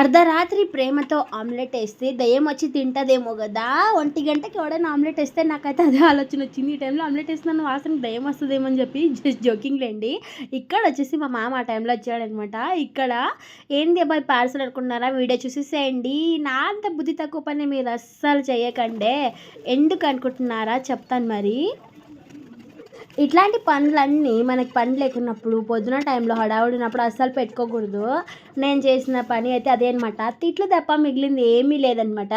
అర్ధరాత్రి ప్రేమతో ఆమ్లెట్ వేస్తే దయ్యం వచ్చి తింటదేమో కదా. ఒంటి గంటకి ఎవడైనా ఆమ్లెట్ వేస్తే నాకైతే అదే ఆలోచన వచ్చింది. ఈ టైంలో ఆమ్లెట్ వేస్తున్నాను వాసన దయ్యం వస్తుందేమో అని చెప్పి జస్ట్ జోకింగ్ లేండి ఇక్కడ వచ్చేసి మా మామ ఆ టైంలో వచ్చాడనమాట. ఇక్కడ ఏంది అబ్బాయి పార్సల్ అనుకున్నారా వీడియో చూసేసేయండి. నా అంత బుద్ధి తక్కువ పని మీరు అస్సలు చేయకండే. ఎందుకు అనుకుంటున్నారా? చెప్తాను మరి. ఇట్లాంటి పనులన్నీ మనకి పని లేకున్నప్పుడు పొద్దున టైంలో హడావుడి ఉన్నప్పుడు అస్సలు పెట్టుకోకూడదు. నేను చేసిన పని అయితే అదే అనమాట తిట్లు తప్ప మిగిలింది ఏమీ లేదనమాట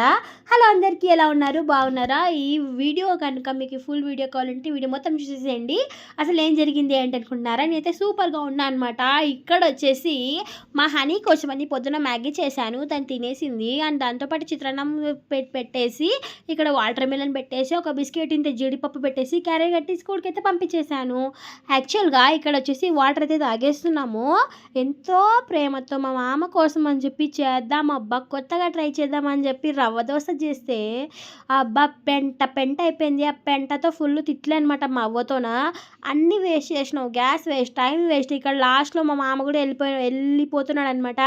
హలో అందరికీ ఎలా ఉన్నారు? బాగున్నారా? ఈ వీడియో కనుక మీకు ఫుల్ వీడియో కావాలంటే వీడియో మొత్తం చూసేసేయండి. అసలు ఏం జరిగింది ఏంటి అనుకుంటున్నారా? నేనైతే సూపర్గా ఉన్నా అనమాట ఇక్కడ వచ్చేసి మా హనీ కోసం అని పొద్దున మ్యాగీ చేశాను. తను తినేసింది. అండ్ దాంతోపాటు చిత్రాన్నం పెట్ పెట్టేసి ఇక్కడ వాటర్ మిలన్ పెట్టేసి ఒక బిస్కెట్ ఇంత జీడిపప్పు పెట్టేసి క్యారెట్ కట్టి స్కూల్కి అయితే చేశాను. యాక్చువల్గా ఇక్కడ వచ్చేసి వాటర్ అయితే తాగేస్తున్నాము. ఎంతో ప్రేమతో మా మామ కోసం అని చెప్పి చేద్దాం అబ్బా కొత్తగా ట్రై చేద్దాం అని చెప్పి రవ్వ దోశ చేస్తే అబ్బా పెంట పెంట అయిపోయింది. ఆ పెంటతో ఫుల్ తిట్లే అనమాట మా అవ్వతోన అన్నీ వేస్ట్ చేసినావు. గ్యాస్ వేస్ట్ టైం వేస్ట్ ఇక్కడ లాస్ట్లో మా మామ కూడా వెళ్ళిపోయి వెళ్ళిపోతున్నాడు అనమాట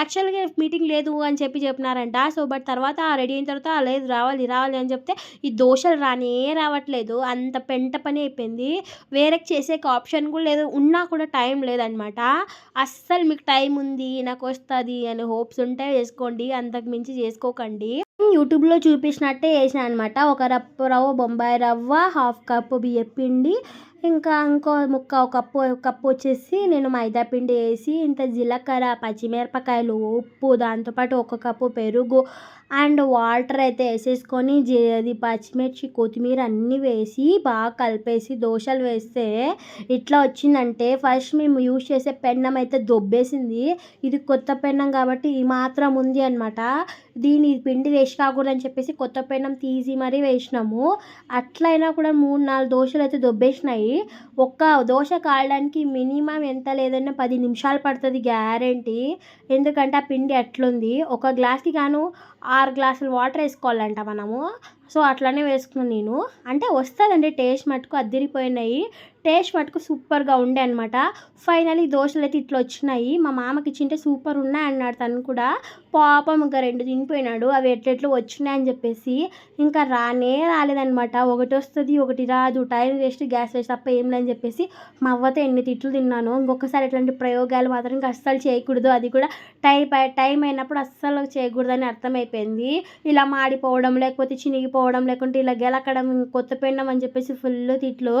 యాక్చువల్గా మీటింగ్ లేదు అని చెప్పి చెప్పినారంట. సో బట్ తర్వాత రెడీ అయిన తర్వాత లేదు రావాలి రావాలి అని చెప్తే ఈ దోశలు రానే రావట్లేదు. అంత పెంట పని అయిపోయింది. వేరే చేసే ఆప్షన్ కూడా లేదు ఉన్నా కూడా టైం లేదనమాట. అస్సలు మీకు టైం ఉంది నాకు వస్తుంది అనే హోప్స్ ఉంటే చేసుకోండి అంతకు మించి చేసుకోకండి. యూట్యూబ్లో చూపించినట్టే వేసిన అనమాట. ఒక రప్పు రవ్వ బొంబాయి రవ్వ హాఫ్ కప్పు బియ్యం పిండి ఇంకా ఇంకో ముక్క ఒక కప్పు ఒక కప్పు వచ్చేసి నేను మైదా పిండి వేసి ఇంత జీలకర్ర పచ్చిమిరపకాయలు ఉప్పు దాంతోపాటు ఒక కప్పు పెరుగు అండ్ వాటర్ అయితే వేసేసుకొని జీ అది పచ్చిమిర్చి కొత్తిమీర అన్నీ వేసి బాగా కలిపేసి దోశలు వేస్తే ఇట్లా వచ్చిందంటే ఫస్ట్ మేము యూజ్ చేసే పెన్నం అయితే దొబ్బేసింది. ఇది కొత్త పెన్నం కాబట్టి ఈ మాత్రం ఉంది అనమాట దీని పిండి వేస్ట్ కాకూడదని చెప్పేసి కొత్త పెన్నం తీసి మరీ వేసినాము. అట్లయినా కూడా మూడు నాలుగు దోశలు అయితే దొబ్బేసినాయి. ఒక్క దోశ కాలడానికి మినిమం ఎంత లేదన్నా పది నిమిషాలు పడుతుంది గ్యారంటీ. ఎందుకంటే ఆ పిండి అట్లుంది ఒక గ్లాస్కి గాను ఆరు గ్లాసులు వాటర్ వేసుకోవాలంట మనము. సో అట్లానే వేసుకున్నాను నేను. అంటే వస్తుందండి టేస్ట్ మటుకు అద్దరిపోయినాయి. టేస్ట్ మటుకు సూపర్గా ఉండే అనమాట ఫైనలీ దోశలు అయితే ఇట్లా వచ్చినాయి. మా మామకి ఇచ్చింటే సూపర్ ఉన్నాయి అన్నాడు తను కూడా. పాపం ఇంకా రెండు తినిపోయినాడు. అవి ఎట్లెట్లు వచ్చినాయని చెప్పేసి ఇంకా రానే రాలేదనమాట ఒకటి వస్తుంది ఒకటి రాదు. టైం వేస్ట్ గ్యాస్ వేస్ట్ తప్ప ఏం లేదని చెప్పేసి మా అవ్వతో ఎన్ని తిట్లు తిన్నాను. ఇంకొకసారి ఇట్లాంటి ప్రయోగాలు మాత్రం ఇంకా అస్సలు చేయకూడదు. అది కూడా టైం టైం అయినప్పుడు అస్సలు చేయకూడదని అర్థమైపోయింది. ఇలా మాడిపోవడం లేకపోతే చినిగిపోవడం పోవడం లేకుంటే ఇలా గెలకడం కొత్త పిండం అని చెప్పేసి ఫుల్ తిట్లు.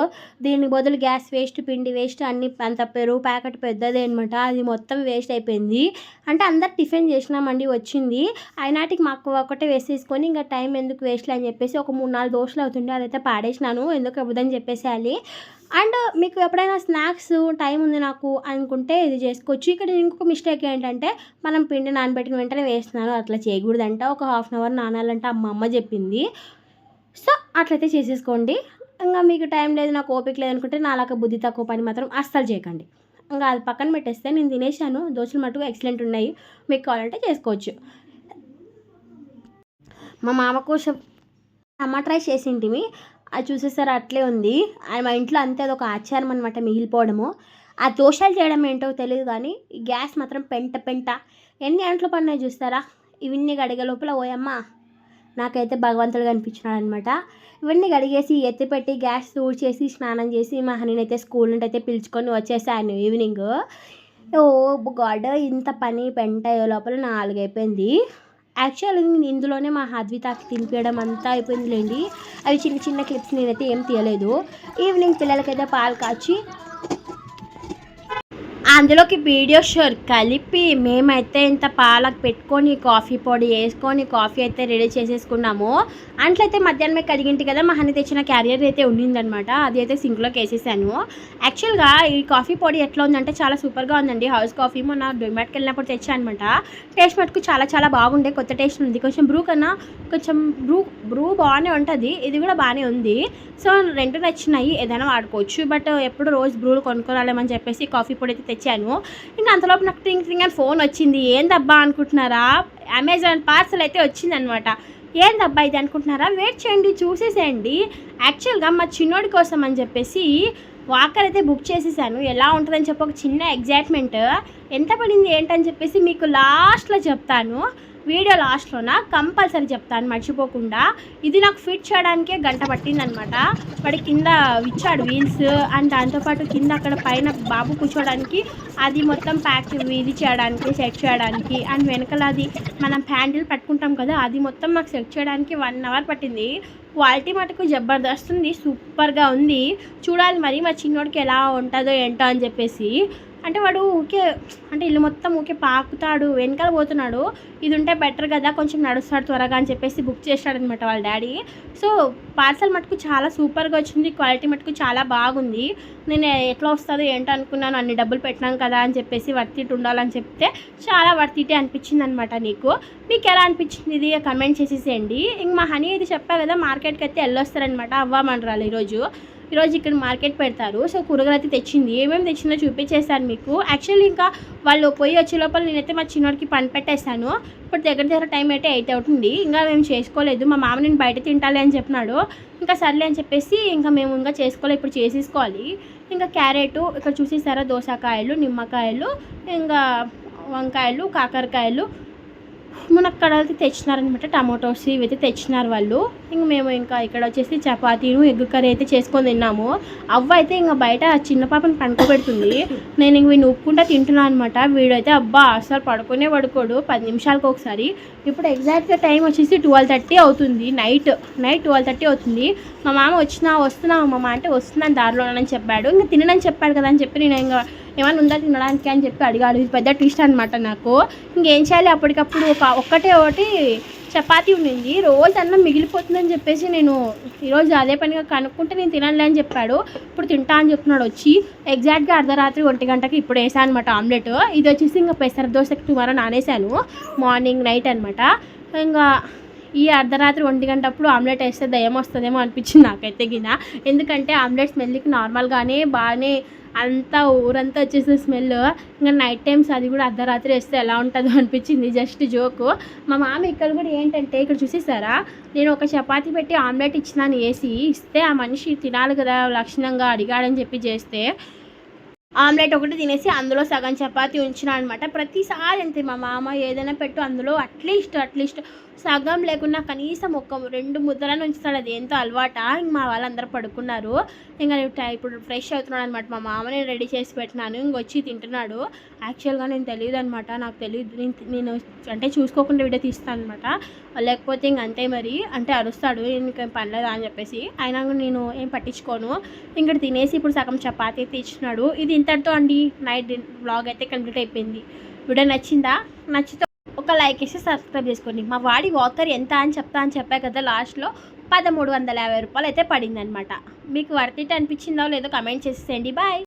దీనికి బదులు గ్యాస్ వేస్ట్ పిండి వేస్ట్ అన్ని అంత పెరుగు ప్యాకెట్ పెద్దది అనమాట అది మొత్తం వేస్ట్ అయిపోయింది. అంటే అందరు టిఫిన్ చేసినామండి వచ్చింది. అయినాటికి మాకు ఒకటే వేసేసుకొని ఇంకా టైం ఎందుకు వేస్ట్లే అని చెప్పేసి ఒక మూడు నాలుగు దోశలు అవుతుండే అదైతే పాడేసినాను. ఎందుకు అవ్వదని చెప్పేసేయాలి? అండ్ మీకు ఎప్పుడైనా స్నాక్స్ టైం ఉంది నాకు అనుకుంటే ఇది చేసుకోవచ్చు. ఇక్కడ ఇంకొక మిస్టేక్ ఏంటంటే మనం పిండి నానబెట్టిన వెంటనే వేస్తున్నాను అట్లా చేయకూడదంట. ఒక హాఫ్ అన్ అవర్ నానాలంటే అమ్మ అమ్మ చెప్పింది. సో అట్లయితే చేసేసుకోండి. ఇంకా మీకు టైం లేదు నాకు ఓపిక లేదు అనుకుంటే నాలాక బుద్ధి తక్కువ పని మాత్రం అస్సలు చేయకండి. ఇంకా అది పక్కన పెట్టేస్తే నేను తినేసాను దోశలు మటుకు ఎక్సలెంట్ ఉన్నాయి. మీకు కావాలంటే చేసుకోవచ్చు. మా మామ కోసం అమ్మ ట్రై చేసింటిమి. అది చూసేసారు అట్లే ఉంది. మా ఇంట్లో అంతే అది ఒక ఆచారం అనమాట మిగిలిపోవడము. ఆ దోషాలు చేయడం ఏంటో తెలియదు కానీ ఈ గ్యాస్ మాత్రం పెంట పెంట. ఎన్ని అంట్లు పడినాయి చూస్తారా? ఇవన్నీ గడిగే లోపల ఓయమ్మ నాకైతే భగవంతుడు కనిపించినాడు అనమాట ఇవన్నీ గడిగేసి ఎత్తిపెట్టి గ్యాస్ చేసి స్నానం చేసి మా హనీనైతే స్కూల్ నుండి అయితే పిలుచుకొని వచ్చేసాను ఈవినింగ్. ఓ గాడ్ ఇంత పని పెంట అయ్యే లోపల నాలుగైపోయింది. యాక్చువల్లీ నేను ఇందులోనే మా హద్వితాకి తినిపించడం అంతా అయిపోయిందిలేండి. అవి చిన్న చిన్న క్లిప్స్ నేనైతే ఏం తీయలేదు. ఈవినింగ్ పిల్లలకైతే పాలు కాచి అందులోకి వీడియో షోర్ కలిపి మేమైతే ఇంత పాలకు పెట్టుకొని కాఫీ పొడి వేసుకొని కాఫీ అయితే రెడీ చేసేసుకున్నాము. అట్లయితే మధ్యాహ్నం కడిగింటి కదా మా హని తెచ్చిన క్యారియర్ అయితే ఉండిందనమాట అది అయితే సింక్లోకి వేసేసాను. యాక్చువల్గా ఈ కాఫీ పొడి ఎట్లా ఉందంటే చాలా సూపర్గా ఉందండి. హౌస్ కాఫీ మొన్న డొమాట్కి వెళ్ళినప్పుడు తెచ్చానమాట టేస్ట్ మటుకు చాలా చాలా బాగుండే కొత్త టేస్ట్ ఉంది. కొంచెం బ్రూ కన్నా కొంచెం బ్రూ బ్రూ బాగానే ఉంటుంది. ఇది కూడా బాగానే ఉంది. సో రెండు నచ్చినాయి ఏదైనా వాడుకోవచ్చు. బట్ ఎప్పుడు రోజు బ్రూలు కొనుక్కోరాలేమని చెప్పేసి కాఫీ పొడి అయితే తెచ్చాను. ఇంకా అంతలోపు నాకు టింగ్ టింగ్ అని ఫోన్ వచ్చింది. ఏందబ్బా అనుకుంటున్నారా? అమెజాన్ పార్సల్ అయితే వచ్చిందనమాట. ఏందబ్బా ఇది అనుకుంటున్నారా? వెయిట్ చేయండి చూసేసేయండి. యాక్చువల్గా మా చిన్నోడి కోసం అని చెప్పేసి వాకర్ అయితే బుక్ చేసేసాను. ఎలా ఉంటుందని చెప్పి ఒక చిన్న ఎగ్జైట్మెంట్ ఎంత పడింది ఏంటని చెప్పేసి మీకు లాస్ట్లో చెప్తాను. వీడియో లాస్ట్లోన కంపల్సరీ చెప్తాను మర్చిపోకుండా. ఇది నాకు ఫిట్ చేయడానికే గంట పట్టిందనమాట. వాడి కింద ఇచ్చాడు వీల్స్ అండ్ దాంతోపాటు కింద అక్కడ పైన బాబు కూర్చోడానికి అది మొత్తం ప్యాక్ ఇది చేయడానికి సెట్ చేయడానికి అండ్ వెనకాల అది మనం హ్యాండిల్ పట్టుకుంటాం కదా అది మొత్తం మాకు సెట్ చేయడానికి వన్ అవర్ పట్టింది. క్వాలిటీ మటుకు జబర్దస్త్ ఉంది సూపర్గా ఉంది. చూడాలి మరి మా చిన్నోడికి ఎలా ఉంటుందో ఏంటో అని చెప్పేసి. అంటే వాడు ఊకే అంటే ఇల్లు మొత్తం ఊకే పాకుతాడు వెనకాల పోతున్నాడు. ఇది ఉంటే బెటర్ కదా కొంచెం నడుస్తాడు త్వరగా అని చెప్పేసి బుక్ చేశాడనమాట వాళ్ళ డాడీ సో పార్సల్ మటుకు చాలా సూపర్గా వచ్చింది క్వాలిటీ మటుకు చాలా బాగుంది. నేను ఎట్లా వస్తుందో ఏంటో అనుకున్నాను అన్ని డబ్బులు పెట్టినాం కదా అని చెప్పేసి వర్తిట్ ఉండాలని చెప్తే చాలా వర్తిటే అనిపించింది అనమాట నీకు. మీకు ఎలా అనిపించింది ఇది? కమెంట్ చేసేసేయండి. ఇంక మా హనీ అయితే చెప్పా కదా మార్కెట్కి అయితే వెళ్ళొస్తారనమాట అవ్వమంటారు ఈరోజు. ఈరోజు ఇక్కడ మార్కెట్ పెడతారు. సో కూరగాయలు అయితే తెచ్చింది. ఏమేమి తెచ్చిందో చూపించేస్తాను మీకు. యాక్చువల్లీ ఇంకా వాళ్ళు పోయి వచ్చే లోపల నేనైతే మా చిన్నోడికి పని పెట్టేస్తాను. ఇప్పుడు దగ్గర దగ్గర టైం అయితే ఎయిట్ అవుతుంది. ఇంకా మేము చేసుకోలేదు. మా మామ నేను బయట తింటాలి అని చెప్పినాడు. ఇంకా సర్లే అని చెప్పేసి ఇంకా మేము ఇంకా చేసుకోవాలి ఇప్పుడు చేసేసుకోవాలి. ఇంకా క్యారెట్ ఇక్కడ చూసేసారా? దోసకాయలు నిమ్మకాయలు ఇంకా వంకాయలు కాకరకాయలు. మునక్కాడలు తెచ్చినారనమాట టమాటోస్ ఇవైతే తెచ్చినారు వాళ్ళు. ఇంక మేము ఇంకా ఇక్కడ వచ్చేసి చపాతీను ఎగ్ కర్రీ అయితే చేసుకొని తిన్నాము. అవ్వ అయితే ఇంకా బయట చిన్న పాపని పడుకోబెడుతుంది. నేను ఇంక వీడిని ఉప్పుకుంటా తింటున్నాను అనమాట. వీడైతే అబ్బా అసలు పడుకునే పడుకోడు. పది నిమిషాలకు ఒకసారి. ఇప్పుడు ఎగ్జాక్ట్గా టైం వచ్చేసి ట్వెల్వ్ థర్టీ అవుతుంది. నైట్ నైట్ ట్వెల్వ్ థర్టీ అవుతుంది. మా మామ వచ్చినా వస్తున్నావు మామ అంటే వస్తున్నాను దారిలోనని చెప్పాడు. ఇంకా తిననని చెప్పాడు కదా అని చెప్పి నేను ఇంకా ఏమైనా ఉందా తినడానికి అని చెప్పి అడిగాడు. ఇది పెద్ద ట్విస్ట్ అనమాట నాకు. ఇంకేం చేయాలి? అప్పటికప్పుడు ఒక ఒక్కటే ఒకటి చపాతీ ఉండింది. రోజు అన్నం మిగిలిపోతుందని చెప్పేసి నేను ఈరోజు అదే పనిగా కనుక్కుంటే నేను తినాలి అని చెప్పాడు. ఇప్పుడు తింటా అని చెప్తున్నాడు వచ్చి. ఎగ్జాక్ట్గా అర్ధరాత్రి ఒంటి గంటకి ఇప్పుడు వేసాను అనమాట ఆమ్లెట్. ఇది వచ్చేసి ఇంకా పెసర దోశకి టుమారో నానేసాను మార్నింగ్ నైట్ అనమాట ఇంకా ఈ అర్ధరాత్రి ఒంటి గంట అప్పుడు ఆమ్లెట్ వేస్తే దయ్యం వస్తుందేమో అనిపించింది నాకైతే గిన. ఎందుకంటే ఆమ్లెట్ స్మెల్కి నార్మల్గానే బాగానే అంతా ఊరంతా వచ్చేసి స్మెల్. ఇంకా నైట్ టైమ్స్ అది కూడా అర్ధరాత్రి వేస్తే ఎలా ఉంటుందో అనిపించింది జస్ట్ జోకు మా మామ ఇక్కడ కూడా ఏంటంటే ఇక్కడ చూసేసారా? నేను ఒక చపాతి పెట్టి ఆమ్లెట్ ఇచ్చినాను వేసి ఇస్తే ఆ మనిషి తినాలి కదా లక్షణంగా అడిగాడని చెప్పి చేస్తే ఆమ్లెట్ ఒకటి తినేసి అందులో సగం చపాతి ఉంచిన అనమాట ప్రతిసారి అంతే మా మామ ఏదైనా పెట్టు అందులో అట్లీస్ట్ అట్లీస్ట్ సగం లేకున్నా కనీసం ఒక రెండు ముద్దలను ఉంచుతాడు అది ఎంతో అలవాట? ఇంక మా వాళ్ళందరూ పడుకున్నారు. ఇంకా ఇప్పుడు ఫ్రెష్ అవుతున్నాడు అనమాట మా మామ నేను రెడీ చేసి పెట్టినాను. ఇంక వచ్చి తింటున్నాడు. యాక్చువల్గా నేను తెలియదు అనమాట నాకు తెలియదు నేను నేను అంటే చూసుకోకుండా వీడియో తీస్తాను అనమాట లేకపోతే ఇంక అంతే మరి. అంటే అరుస్తాడు. ఇంకేం పనిలేదా అని చెప్పేసి. అయినా కూడా నేను ఏం పట్టించుకోను. ఇక్కడ తినేసి ఇప్పుడు సగం చపాతీ అయితే ఇచ్చినాడు ఇది ఇంతటితో అండి. నైట్ బ్లాగ్ అయితే కంప్లీట్ అయిపోయింది. వీడియో నచ్చిందా? నచ్చితే ఒక లైక్ వేసి సబ్స్క్రైబ్ చేసుకోండి. మా వాడి వాకర్ ఎంత అని చెప్తా అని చెప్పా కదా లాస్ట్లో పదమూడు వందల యాభై రూపాయలు అయితే పడిందనమాట మీకు వర్తిట్ అనిపించిందో లేదో కమెంట్ చేసేయండి బాయ్.